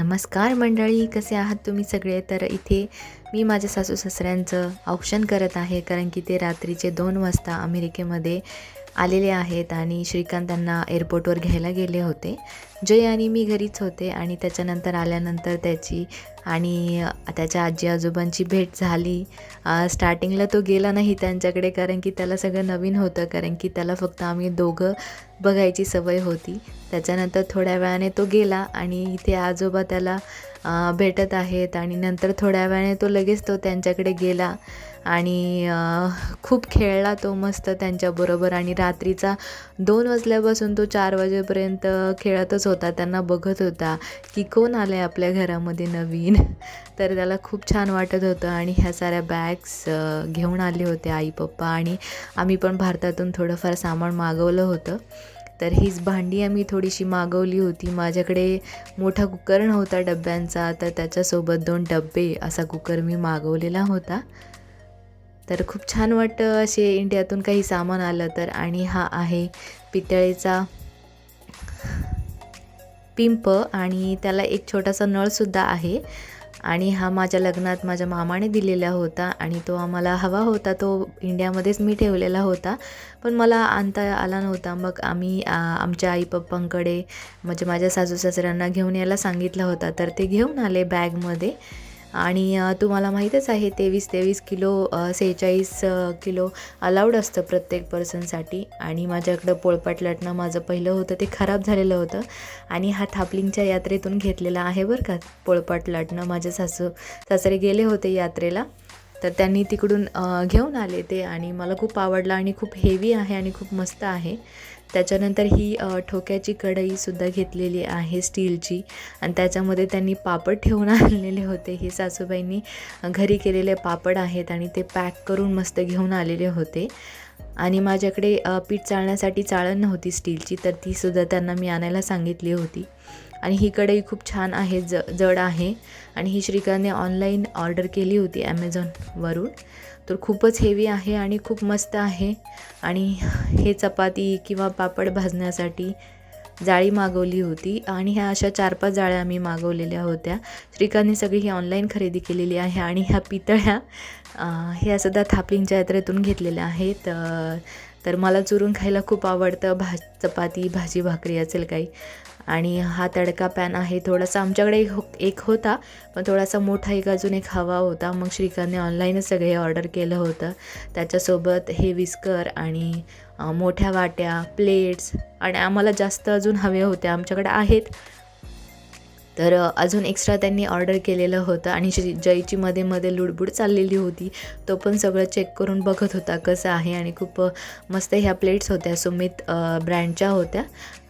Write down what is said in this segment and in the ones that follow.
नमस्कार मंडळी कसे आहात तुम्ही सगळे? तर इथे मी माझ्या सासू सासऱ्यांचं औक्षण करत आहे कारण की ते रात्रीचे दोन वाजता अमेरिकेमध्ये आलेले आहेत आणि श्रीकांत त्यांना एअरपोर्टवर घ्यायला गेले होते. जय आणि मी घरीच होते आणि त्याच्यानंतर आल्यानंतर त्याची आणि त्याच्या आजी आजोबांची भेट झाली. स्टार्टिंगला तो गेला नाही त्यांच्याकडे कारण की त्याला सगळं नवीन होतं कारण की त्याला फक्त आम्ही दोघं बघायची सवय होती. त्याच्यानंतर थोड्या वेळाने तो गेला आणि इथे आजोबा त्याला भेटत आहेत आणि नंतर थोड्या वेळाने तो लगेच तो त्यांच्याकडे गेला आणि खूप खेळला तो मस्त त्यांच्याबरोबर आणि रात्रीचा दोन वाजल्यापासून तो चार वाजेपर्यंत खेळतच होता त्यांना बघत होता की कोण आलं आहे आपल्या घरामध्ये नवीन. तर त्याला खूप छान वाटत होतं आणि ह्या साऱ्या बॅग्स घेऊन आले होते आई पप्पा आणि आम्ही पण भारतातून थोडंफार सामान मागवलं होतं. तर हीच भांडी आम्ही थोडीशी मागवली होती. माझ्याकडे मोठा कुकर नव्हता डब्यांचा तर त्याच्यासोबत दोन डब्बे असा कुकर मी मागवलेला होता. तर खूप छान वाटतं असे इंडियातून काही सामान आलं तर. आणि हा आहे पितळेचा पिंप आणि त्याला एक छोटासा नळसुद्धा आहे. आणि हा माझ्या लग्नात माझ्या मामाने दिलेला होता आणि तो आम्हाला हवा होता तो इंडियामध्येच मी ठेवलेला होता. पण मला आणता आला नव्हता. मग आम्ही आमच्या आई पप्पांकडे म्हणजे माझ्या सासू सासऱ्यांना घेऊन यायला सांगितलं होता. तर ते घेऊन आले बॅगमध्ये. आणि तुम्हाला माहीतच आहे तेवीस तेवीस किलो सेहेचाळीस किलो अलाउड असतं प्रत्येक पर्सनसाठी आणि माझ्याकडं पोळपाट लाटणं माझं पहिलं होतं ते खराब झालेलं होतं. आणि हा थापलिंगच्या यात्रेतून घेतलेला आहे बरं का पोळपाट लाटणं. माझे सासू सासरे गेले होते यात्रेला. तर त्यांनी तिकडून घेऊन आले ते. आणि मला खूप आवडलं आणि खूप हेवी आहे आणि खूप मस्त आहे. त्याच्यानंतर ही ठोक्याची कढईसुद्धा घेतलेली आहे स्टीलची. आणि त्याच्यामध्ये त्यांनी पापड ठेवून आणलेले होते. हे सासूबाईंनी घरी केलेले पापड आहेत आणि ते पॅक करून मस्त घेऊन आलेले होते. आणि माझ्याकडे पीठ चाळण्यासाठी चाळण नव्हती स्टीलची तर तीसुद्धा त्यांना मी आणायला सांगितली होती. आणि ही कढई खूप छान आहे ज जड आहे. आणि ही श्रीकांतने ऑनलाईन ऑर्डर केली होती ॲमेझॉनवरून तर खूपच हेवी आहे आणि खूप मस्त आहे. आणि हे चपाती किंवा पापड भाजण्यासाठी जाळी मागवली होती. आणि ह्या अशा चार पाच जाळ्या आम्ही मागवलेल्या होत्या. श्रीकांतने सगळी ही ऑनलाईन खरेदी केलेली आहे आणि ह्या पितळ्या ह्या सुद्धा थापलिंगच्या यात्रेतून घेतलेल्या आहेत. तर मला चुरून खायला खूप आवडतं भा चपाती भाजी भाकरी असेल काही. आणि हा तडका पॅन आहे. थोडासा आमच्याकडे एक हो एक होता पण थोडासा मोठा एक अजून एक हवा होता. मग श्रीकांतने ऑनलाईनच सगळे ऑर्डर केलं होतं. त्याच्यासोबत हे विस्कर आणि मोठ्या वाट्या प्लेट्स आणि आम्हाला जास्त अजून हवे होते. आमच्याकडे आहेत. तर अजून एक्स्ट्रा त्यांनी ऑर्डर केलेलं होतं आणि जयची मध्ये मध्ये लुडबुड चाललेली होती तो पण सगळं चेक करून बघत होता कसं आहे आणि खूप मस्त ह्या प्लेट्स होत्या. सुमित ब्रँडच्या होत्या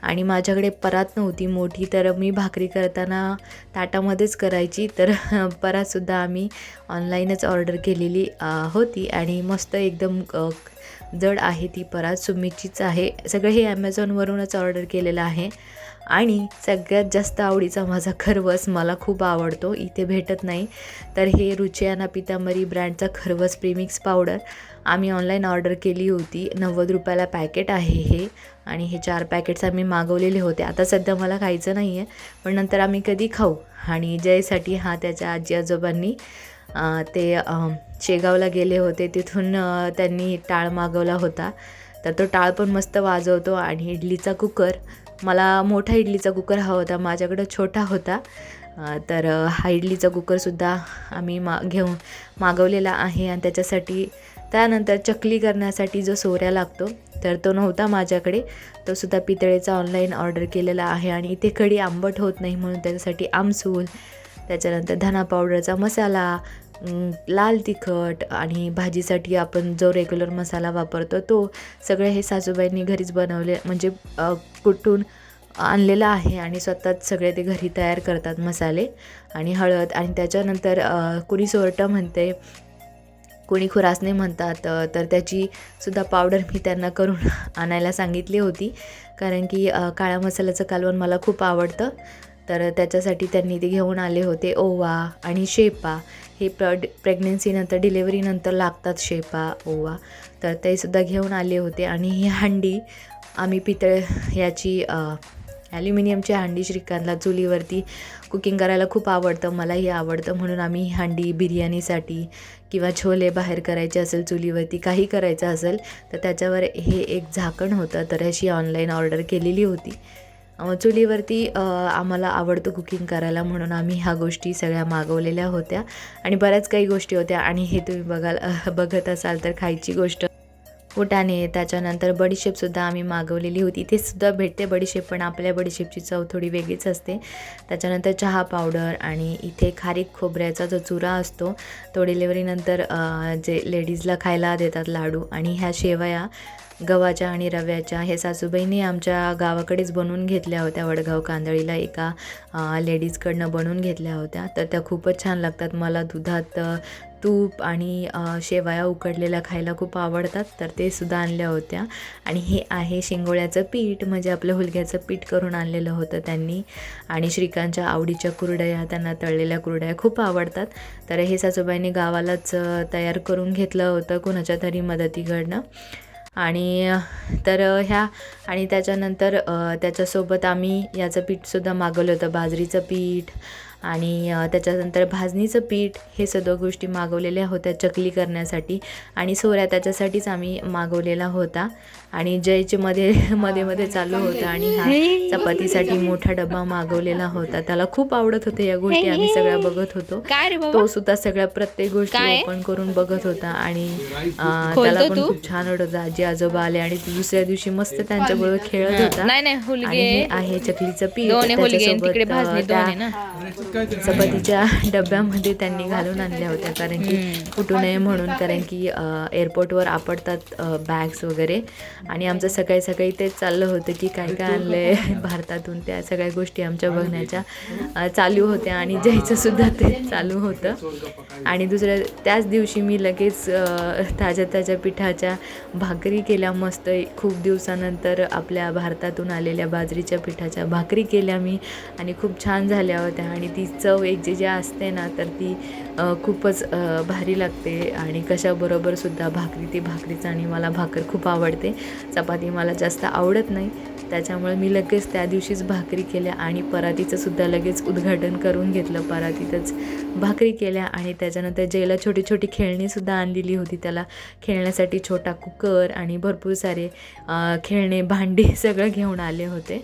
आणि माझ्याकडे परात नव्हती मोठी तर मी भाकरी करताना ताटामध्येच करायची. तर परातसुद्धा आम्ही ऑनलाईनच ऑर्डर केलेली होती आणि मस्त एकदम जड आहे ती परात. सुमितचीच आहे. सगळं हे ॲमेझॉनवरूनच ऑर्डर केलेलं आहे. आणि सगळ्यात जास्त आवडीचा माझा खरवस मला खूप आवडतो. इथे भेटत नाही. तर हे रुचियाना पितांबरी ब्रँडचा खरवस प्रीमिक्स पावडर आम्ही ऑनलाईन ऑर्डर केली होती. नव्वद रुपयाला पॅकेट आहे हे. आणि हे चार पॅकेट्स आम्ही मागवलेले होते. आता सध्या मला खायचं नाही आहे पण नंतर आम्ही कधी खाऊ? आणि जयसाठी हा त्याच्या आजी आजोबांनी ते शेगावला गेले होते. तिथून त्यांनी टाळ मागवला होता. तर तो टाळ पण मस्त वाजवतो आणि इडलीचा कुकर मला मोठा इडलीचा कुकर हवा होता माझ्याकडं छोटा होता. तर हा इडलीचा कुकरसुद्धा आम्ही मा घेऊन मागवलेला आहे आणि त्याच्यासाठी त्यानंतर चकली करण्यासाठी जो सोऱ्या लागतो तर तो नव्हता माझ्याकडे. तो सुद्धा पितळेचा ऑनलाईन ऑर्डर केलेला आहे आणि इथे कढी आंबट होत नाही म्हणून त्याच्यासाठी आमसूल त्याच्यानंतर धना पावडरचा मसाला लाल तिखट आणि भाजीसाठी आपण जो रेग्युलर मसाला वापरतो तो सगळे हे सासूबाईंनी घरीच बनवले. म्हणजे कुठून आणलेलं आहे आणि स्वतःच सगळे ते घरी तयार करतात मसाले आणि हळद. आणि त्याच्यानंतर कुणी सोरटं म्हणते कोणी खुरासने म्हणतात तर त्याची सुद्धा पावडर मी त्यांना करून आणायला सांगितली होती. कारण की काळ्या मसाल्याचं कालवण मला खूप आवडतं. तर त्याच्यासाठी त्यांनी ते घेऊन आले होते ओवा आणि शेपा. हे प्र प्रेग्नेन्सीनंतर डिलेवरीनंतर लागतात शेपा ओवा. तर ते सुद्धा घेऊन आले होते आणि ही हंडी आम्ही पितळ याची ॲल्युमिनियमची हांडी श्रीकांतला चुलीवरती कुकिंग करायला खूप आवडतं मलाही आवडतं. म्हणून आम्ही हांडी बिर्याणीसाठी किंवा छोले बाहेर करायचे असेल चुलीवरती काही करायचं असेल तर त्याच्यावर हे एक झाकण होतं. तर अशी ऑनलाईन ऑर्डर केलेली होती. चुलीवरती आम्हाला आवडतं कुकिंग करायला म्हणून आम्ही ह्या गोष्टी सगळ्या मागवलेल्या होत्या. आणि बऱ्याच काही गोष्टी होत्या. आणि हे तुम्ही बघाल बघत असाल तर खायची गोष्ट फुटाणे त्याच्यानंतर बडीशेपसुद्धा आम्ही मागवलेली होती. इथे सुद्धा भेटते बडीशेप पण आपल्या बडीशेपची चव थोडी वेगळीच असते. त्याच्यानंतर चहा पावडर आणि इथे खारीक खोबऱ्याचा जो चुरा असतो तो डिलेवरीनंतर जे लेडीजला खायला देतात लाडू. आणि ह्या शेवया गव्हाच्या आणि रव्याच्या हे सासूबाईंनी आमच्या गावाकडेच बनवून घेतल्या होत्या. वडगाव कांदळीला एका लेडीजकडनं बनवून घेतल्या होत्या. तर त्या खूपच छान लागतात. मला दुधात तूप आणि शेवया उकडलेल्या खायला खूप आवडतात. तर ते सुद्धा आणल्या होत्या. आणि हे आहे शिंगोळ्याचं पीठ. म्हणजे आपलं हुलग्याचं पीठ करून आणलेलं होतं त्यांनी. आणि श्रीकांतच्या आवडीच्या कुरडया त्यांना तळलेल्या कुरडया खूप आवडतात. तर हे सासूबाईंनी गावालाच तयार करून घेतलं होतं. कोणाच्या तरी मदतीकडनं. आणि तर ह्या आणि त्याच्यानंतर त्याच्यासोबत आम्ही याचं पीठसुद्धा मागवलं होतं बाजरीचं पीठ आणि त्याच्यानंतर भाजणीचं पीठ हे सर्व गोष्टी मागवलेल्या होत्या चकली करण्यासाठी आणि सोऱ्या त्याच्यासाठीच आम्ही मागवलेला होता. आणि जयचे मध्ये मध्ये मध्ये चालू होतं आणि हा चपातीसाठी मोठा डबा मागवलेला होता. त्याला खूप आवडत होते या गोष्टी आम्ही सगळ्या बघत होतो. काय रे बाबा? तो सुद्धा सगळ्या प्रत्येक गोष्टी? ओपन करून बघत होता आणि त्याला पण? खूप छान वाटत होतं. आजी आजोबा आले आणि दुसऱ्या दिवशी मस्त त्यांच्याबरोबर खेळत होता. आणि हे आहे चकलीचं पीठ. त्याच्यासोबत, भाजणी अं, दोन आहे त्या ना चपातीच्या डब्यामध्ये त्यांनी घालून आणल्या होत्या कारण की फुटू नये म्हणून कारण की एअरपोर्टवर आपडतात बॅग्स वगैरे. आणि आमचं सकाळी सकाळी तेच चाललं होतं की काय काय आणलं आहे भारतातून त्या सगळ्या गोष्टी आमच्या बघण्याच्या चालू होत्या. आणि जयचं सुद्धा तेच चालू होतं. आणि दुसऱ्या त्याच दिवशी मी लगेच ताज्या ताज्या पिठाच्या भाकरी केल्या मस्त. खूप दिवसानंतर आपल्या भारतातून आलेल्या बाजरीच्या पिठाच्या भाकरी केल्या मी. आणि खूप छान झाल्या होत्या. आणि ती ती चव एक जे जे असते ना तर ती खूपच भारी लागते. आणि कशाबरोबरसुद्धा भाकरी ती भाकरीच आणि मला भाकर खूप आवडते. चपाती मला जास्त आवडत नाही. त्याच्यामुळे मी लगेच त्या दिवशीच भाकरी केल्या आणि परातीचंसुद्धा लगेच उद्घाटन करून घेतलं. परातीतच भाकरी केल्या आणि त्याच्यानंतर जयला छोटी छोटी खेळणीसुद्धा आणलेली होती. त्याला खेळण्यासाठी छोटा कुकर आणि भरपूर सारे खेळणे भांडी सगळं घेऊन आले होते.